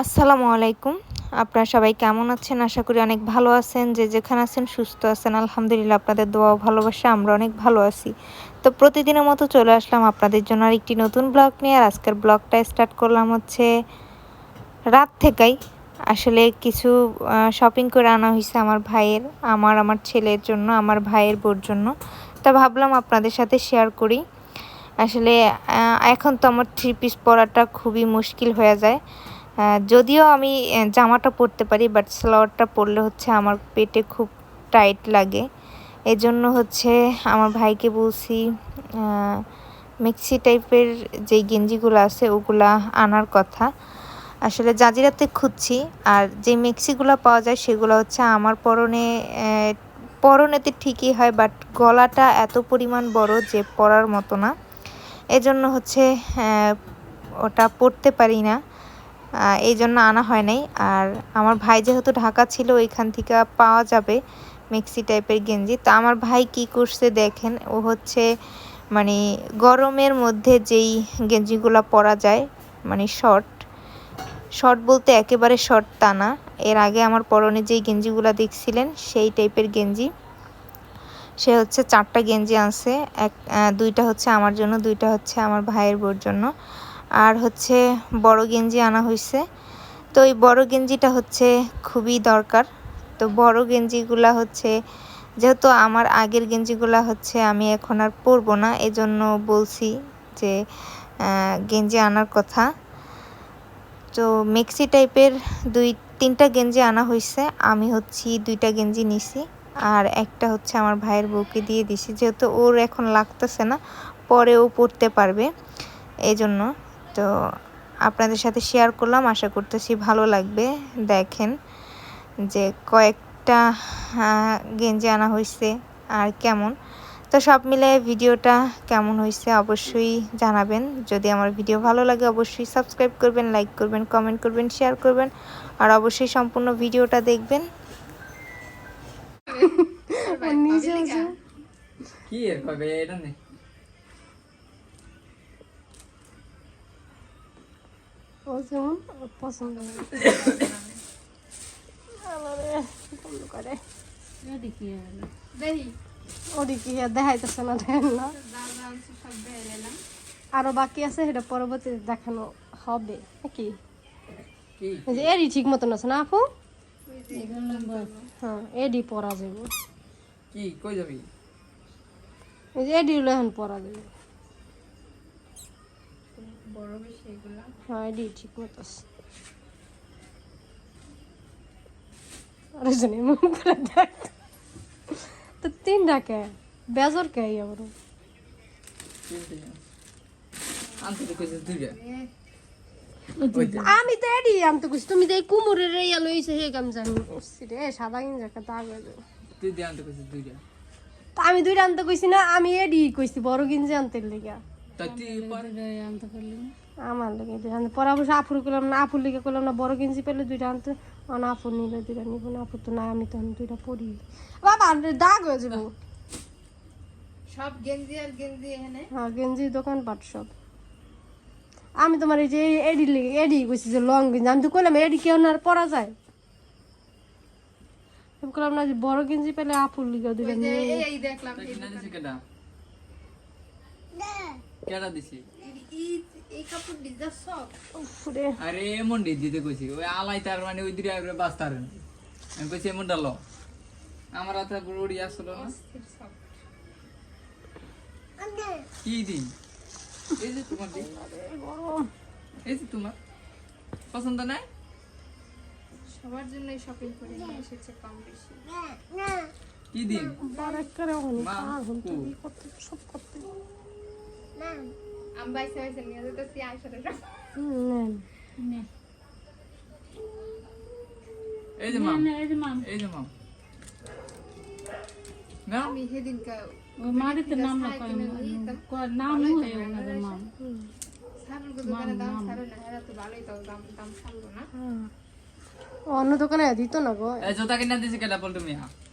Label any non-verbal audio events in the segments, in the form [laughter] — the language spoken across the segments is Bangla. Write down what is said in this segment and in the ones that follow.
আসসালামু আলাইকুম। আপনারা সবাই কেমন আছেন? আশা করি অনেক ভালো আছেন। যে যেখানে আছেন সুস্থ আছেন। আলহামদুলিল্লাহ আপনাদের দোয়া ভালোবাসা, আমরা অনেক ভালো আছি। তো প্রতিদিনের মতো চলে আসলাম আপনাদের জন্য আর একটি নতুন ব্লগ নিয়ে। আর আজকের ব্লগটা স্টার্ট করলাম হচ্ছে রাত থেকেই। আসলে কিছু শপিং করে আনা হয়েছে আমার ভাইয়ের, আমার আমার ছেলের জন্য, আমার ভাইয়ের বোর জন্য। তা ভাবলাম আপনাদের সাথে শেয়ার করি। আসলে এখন তো আমার থ্রি পিস পরাটা খুবই মুশকিল হয়ে যায়। যদিও আমি জামাটা পরতে পারি বাট সালোয়ারটা পরলে হচ্ছে আমার পেটে খুব টাইট লাগে। এজন্য হচ্ছে আমার ভাইকে বলছি মিক্সি টাইপের যে গেঞ্জিগুলো আছে, ওগুলা আনার কথা। আসলে জাজিরাতে খুঁজছি, আর যে মিক্সিগুলো পাওয়া যায়, সেগুলো হচ্ছে আমার পরনে পরনেতে ঠিকই হয় বাট গলাটা এত পরিমাণ বড় যে পরার মতো না। এজন্য হচ্ছে ওটা পরতে পারি না। এই জন্য আনা হয় নাই। আর আমার ভাই যেহেতু ঢাকা ছিল, ওইখান থেকে পাওয়া যাবে মিক্সি টাইপের গেঞ্জি। তা আমার ভাই কি করছে দেখেন, ও হচ্ছে মানে গরমের মধ্যে যেই গেঞ্জিগুলো পরা যায় মানে শর্ট শর্ট বলতে একেবারে শর্ট তা না। এর আগে আমার পরনে যেই গেঞ্জিগুলো দেখছিলেন, সেই টাইপের গেঞ্জি। সে হচ্ছে চারটা গেঞ্জি আনছে, এক দুইটা হচ্ছে আমার জন্য, দুইটা হচ্ছে আমার ভাইয়ের বোর জন্য। আর হচ্ছে বড় গেঞ্জি আনা হয়েছে তো ওই বড় গেঞ্জিটা হচ্ছে খুবই দরকার। তো বড় গেঞ্জিগুলা হচ্ছে, যেহেতু আমার আগের গেঞ্জিগুলা হচ্ছে আমি এখন আর পরবো না, এজন্য বলছি যে গেঞ্জি আনার কথা। তো মিক্সি টাইপের দুই, তিনটা গেঞ্জি আনা হয়েছে আমি হচ্ছি দুইটা গেঞ্জি নিছি। আর একটা হচ্ছে আমার ভাইয়ের বউকে দিয়ে দিছি, যেহেতু ওর এখন লাগতেছে না, পরে ও পড়তে পারবে। এই জন্য তো আপনাদের সাথে শেয়ার করলাম আশা করতেছি ভালো লাগবে। দেখেন যে কয়েকটা গেঞ্জি আনা হয়েছে আর কেমন। তো সব মিলে ভিডিওটা কেমন হয়েছে অবশ্যই জানাবেন। যদি আমার ভিডিও ভালো লাগে অবশ্যই সাবস্ক্রাইব করবেন লাইক করবেন কমেন্ট করবেন শেয়ার করবেন। আর অবশ্যই সম্পূর্ণ ভিডিওটা দেখবেন। [laughs] কি এর কবে এটা নেই ও যেমন পছন্দ করে। ওদিকে দেখাইতেছে না দেখেন না। আরও বাকি আছে সেটা পরবর্তীতে দেখানো হবে। নাকি? এডি ঠিক মতন আছে না আপু? হ্যাঁ এডি পরা যাবে। কি? কই যাবি? এডি হলো এখন পরা যাবে। বড় এগুলা হ্যাঁ ঠিক মতো আছে আরে জানি মুখ করে দেখ। তো তিন ডাকে বেজর কে আনতে দুইটা আমি তো এডি আমি তো কইছি তুমি তো এই কুমুরের ইয়া লইছে হে কাম জানি রে সাদা গিন জায়গা দাগ হয়ে যাবে তুই দিয়ে আনতে কইছিস দুইটা। আমি দুইটা আনতে কইছি না আমি এডি কইছি বড় গিঞ্জি আনতে লেগা আমার লেগে দুইটা আনতে পরে অবশ্য আফুর করলাম না আফুর লেগে করলাম না বড় গেঞ্জি পেলে দুইটা আনতে। অন আফুর নিলে দুইটা নিব না আফুর তো না আমি তখন দুইটা পরি। বাবা দাগ হয়ে যাব। সব গেঞ্জি আর গেঞ্জি এখানে। হ্যাঁ গেঞ্জি দোকান পাট সব আমি তোমার এই যে এডি এডি কইছি যে লং গেঞ্জি। আমি তো কইলাম এডি কেউ না আর পরা যায়। আমি করলাম না যে বড় গেঞ্জি পেলে আফুর লিগে দুইটা নিয়ে এই দেখলাম কেডা দিছে? এই কাপড় ডিজার সব। উফরে আরে এমন দিতে কইছি। ওই আলাই তার মানে ওই দিকে আইরে বাস্তার আমি কইছি এমন ডালো আমার হাতে বুড়ি আসলো না। কি দিন? এই যে তোমার দিন। এই যে তোমার। পছন্দ নাই? সবার জন্য শপিং করে নিয়ে এসেছে কম বেশি। কি দিন? বারেক করে হনি মা, করতে সব করতে। এই যে মাম এই যে মাম না আমি সেদিনকে মারিতে নাম নাম হয়ে ওনাদের মাম দাম সারো না হেরা তো ভালোই তো দাম দাম সারলো না হ্যাঁ। অন্য দোকানে দিত না গো জোতা কিনা দিছে কেডা বল তুমি এটার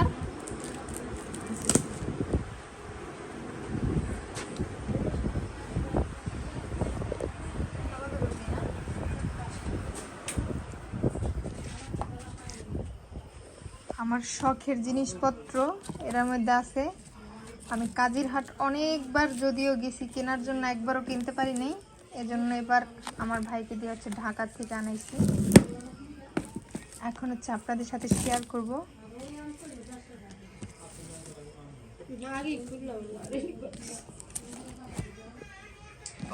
আর আমার শখের জিনিসপত্র এর মধ্যে আছে। আমি কাজির হাট অনেকবার যদিও গেছি, কেনার জন্য একবারও কিনতে পারি নাই। এজন্য এবার আমার ভাইকে দিয়ে হচ্ছে ঢাকা থেকে আনাইছি। এখন হচ্ছে আপনাদের সাথে শেয়ার করব।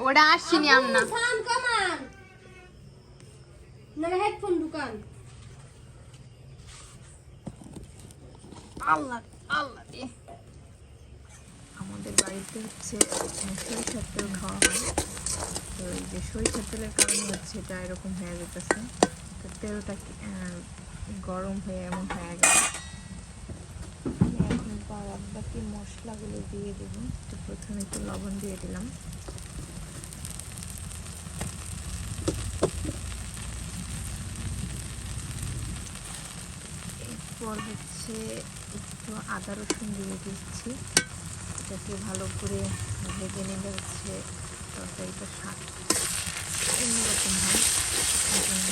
ওটা আসছিনি আমরা ফান হেডফোন দোকান আল্লাহ আল্লাহ। আমাদের বাড়িতে হচ্ছে সরিষার তেল খাওয়া হয় তো এই যে সরিষার তেলের কারণে হচ্ছে এটা এরকম হয়ে যেতেছে তো তেলটা গরম হয়ে এমন হয়ে এখন বাদ বাকি মশলাগুলো দিয়ে দেবো? তো প্রথমে একটু লবণ দিয়ে দিলাম। এরপর হচ্ছে একটু আদা রসুন দিয়ে দিচ্ছি। এটাকে ভালো করে ভেজে নিলে হচ্ছে। তরকারিটা স্বাদ অন্যরকম হয় এজন্য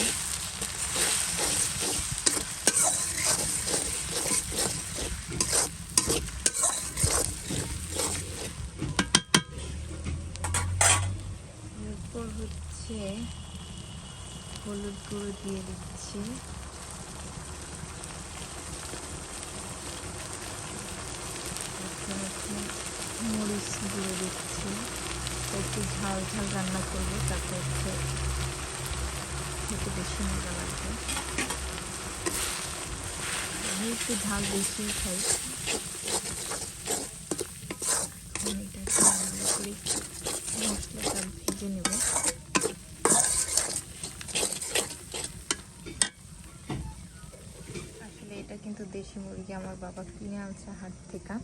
এরপর হচ্ছে হলুদ গুঁড়ো দিয়ে দিচ্ছি। মরিচ দিয়ে দিচ্ছি। একটু ঝাল ঝাল রান্না করব, তাতে হচ্ছে খেতে বেশি মজা লাগবে। আমি একটু ঝাল বেশি খাই আমি এটাকে ভালো করে মশলাটা ভেজে নেব আসলে এটা কিন্তু দেশি মুরগি আমার বাবা কিনে আনছে হাট থেকে।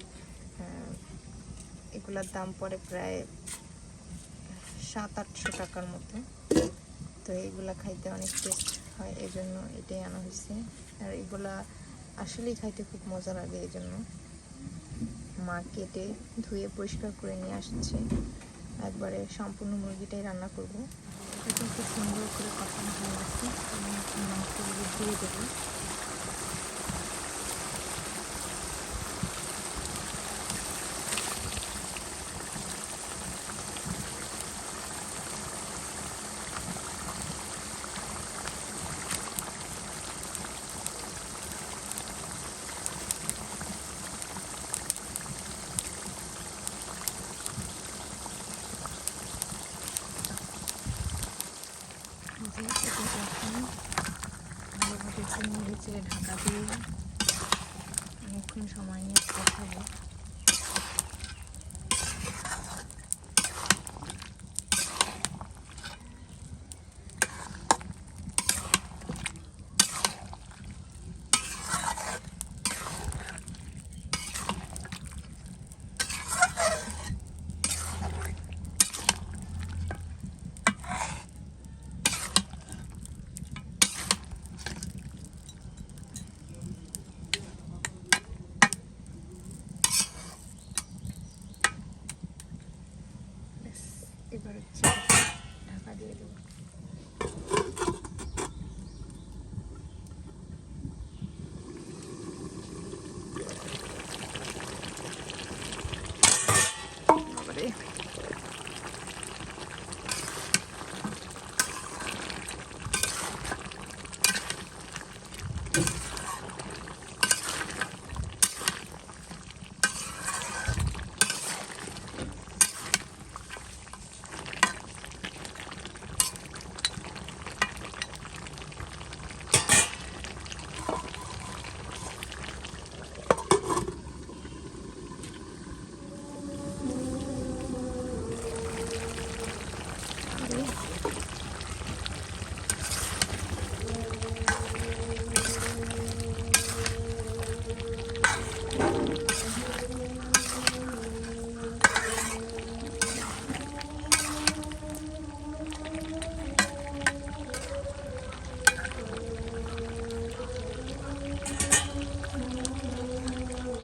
এগুলোর দাম পড়ে প্রায় সাত আটশো টাকার মতো। তো এগুলা খাইতে অনেক টেস্ট হয় এই জন্য এটাই আনা হয়েছে আর এগুলা আসলেই খাইতে খুব মজা লাগে এই জন্য মা কেটে ধুয়ে পরিষ্কার করে নিয়ে আসছে। একবারে সম্পূর্ণ মুরগিটাই রান্না করব। এটা খুব সুন্দর করে কষানো হয়ে গেছে। দিয়ে দেবো যে এটাকে এখন একটু নেড়ে ঢাকা দিয়ে অনেকক্ষণ সময় নিয়ে কষাবো হবে